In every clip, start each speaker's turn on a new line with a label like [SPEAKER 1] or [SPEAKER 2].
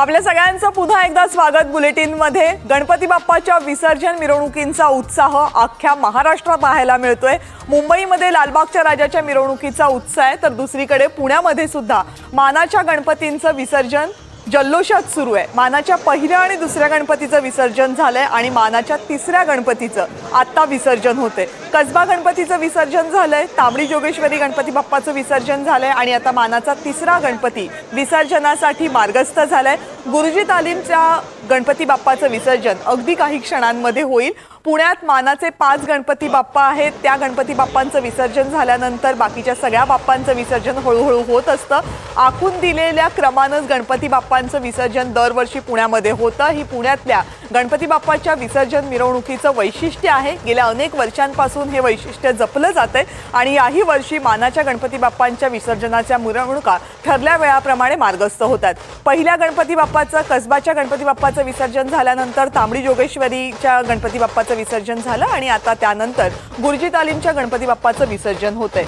[SPEAKER 1] आपल्या सगळ्यांचं पुन्हा एकदा स्वागत बुलेटिनमध्ये. गणपती बाप्पाच्या विसर्जन मिरवणुकींचा उत्साह अख्ख्या महाराष्ट्रात पाहायला मिळतोय. मुंबईमध्ये लालबागच्या राजाच्या मिरवणुकीचा उत्साह आहे तर दुसरीकडे पुण्यामध्ये सुद्धा मानाच्या गणपतींचं विसर्जन जल्लोषात सुरू आहे. मानाच्या पहिल्या आणि दुसऱ्या गणपतीचं विसर्जन झालंय आणि मानाच्या तिसऱ्या गणपतीचं आत्ता विसर्जन होते कसबा गणपतीचं विसर्जन झालंय तांबडी जोगेश्वरी गणपती बाप्पाचं विसर्जन झालंय आणि आता मानाचा तिसरा गणपती विसर्जनासाठी मार्गस्थ झालाय. गुरुजी तालीमच्या गणपती बाप्पाचं विसर्जन अगदी काही क्षणांमध्ये होईल. पुण्यात मानाचे पाच गणपती बाप्पा आहेत. त्या गणपती बाप्पांचं विसर्जन झाल्यानंतर बाकीच्या सगळ्या बाप्पांचं विसर्जन हळूहळू होत असतं. आखून दिलेल्या क्रमानंच गणपती बाप्पांचं विसर्जन दरवर्षी पुण्यामध्ये होतं. ही पुण्यातल्या गणपती बाप्पाच्या विसर्जन मिरवणुकीचं वैशिष्ट्य आहे. गेल्या अनेक वर्षांपासून हे वैशिष्ट्य जपलं जाते आणि याही वर्षी मानाच्या गणपती बाप्पांच्या विसर्जनाच्या मिरवणुका ठरल्या वेळाप्रमाणे मार्गस्थ होतात. पहिल्या गणपती बाप्पाचं कसबाच्या गणपती बाप्पाचं विसर्जन झाल्यानंतर तांबडी जोगेश्वरीच्या गणपती बाप्पाचं विसर्जन झालं आणि आता त्यानंतर गुरुजी तालीमच्या गणपती बाप्पाचं विसर्जन होतंय.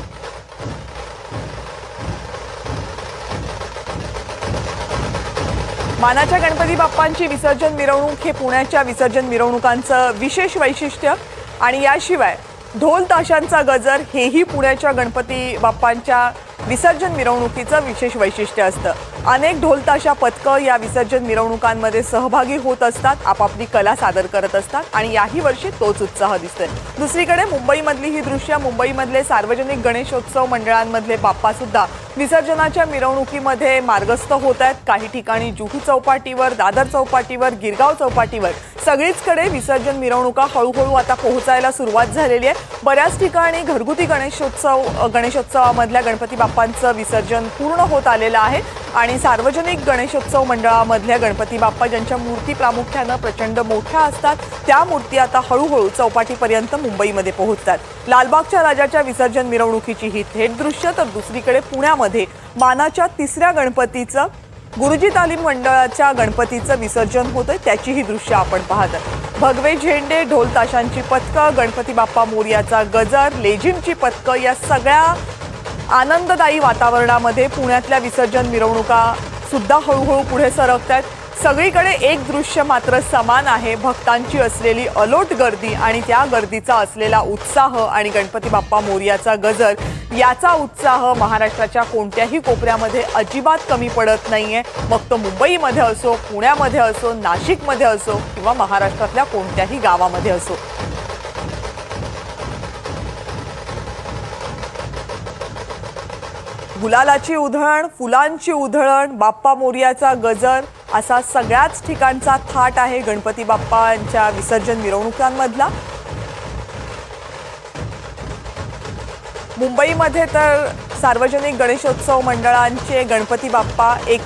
[SPEAKER 1] मानाच्या गणपती बाप्पांची विसर्जन मिरवणूक हे पुण्याच्या विसर्जन मिरवणुकांचं विशेष वैशिष्ट्य. आणि याशिवाय ढोल ताशांचा गजर हेही पुण्याच्या गणपती बाप्पांच्या विसर्जन मिरवणुकीचं विशेष वैशिष्ट्य असतं. अनेक ढोलताशा पथकं या विसर्जन मिरवणुकांमध्ये सहभागी होत असतात आपापली कला सादर करत असतात आणि याही वर्षी तोच उत्साह दिसतोय. दुसरीकडे मुंबईमधली ही दृश्य मुंबईमधले सार्वजनिक गणेशोत्सव मंडळांमधले बाप्पासुद्धा विसर्जनाच्या मिरवणुकीमध्ये मार्गस्थ होत आहेत. काही ठिकाणी जुहू चौपाटीवर दादर चौपाटीवर गिरगाव चौपाटीवर सगळीचकडे विसर्जन मिरवणुका हळूहळू आता पोहोचायला सुरुवात झालेली आहे. बऱ्याच ठिकाणी घरगुती गणेशोत्सव गणेशोत्सवामधल्या गणपती बाप्पांचं विसर्जन पूर्ण होत आलेलं आहे आणि सार्वजनिक गणेशोत्सव मंडळामधल्या गणपती बाप्पा ज्यांच्या मूर्ती प्रामुख्यानं प्रचंड मोठ्या असतात त्या मूर्ती आता हळूहळू चौपाटीपर्यंत मुंबईमध्ये पोहोचतात. लालबागच्या राजाच्या विसर्जन मिरवणुकीची ही थेट दृश्य तर दुसरीकडे पुण्यामध्ये मानाच्या तिसऱ्या गणपतीचं गुरुजी तालीम मंडळाच्या गणपतीचं विसर्जन होतंय त्याचीही दृश्य आपण पाहत भगवे झेंडे ढोल ताशांची पथकं गणपती बाप्पा मोर्याचा गजर लेझिमची पथकं या सगळ्या आनंददायी वातावरणामध्ये पुण्यातल्या विसर्जन मिरवणुका सुद्धा हळूहळू पुढे सरकत आहेत सगळीकडे एक दृश्य मात्र समान आहे. भक्तांची असलेली अलोट गर्दी आणि त्या गर्दीचा असलेला उत्साह आणि गणपती बाप्पा मोर्याचा गजर याचा उत्साह महाराष्ट्राच्या कोणत्याही कोपऱ्यामध्ये अजिबात कमी पडत नाहीये. मग तो मुंबईमध्ये असो पुण्यामध्ये असो नाशिकमध्ये असो किंवा महाराष्ट्रातल्या कोणत्याही गावामध्ये असो. गुलालाची उधळण फुलांची उधळण बाप्पा मोर्याचा गजर असा सगळ्याच ठिकाणचा थाट आहे गणपती बाप्पांच्या विसर्जन मिरवणुकांमधला. मुंबईमध्ये तर सार्वजनिक गणेशोत्सव मंडळांचे गणपती बाप्पा एक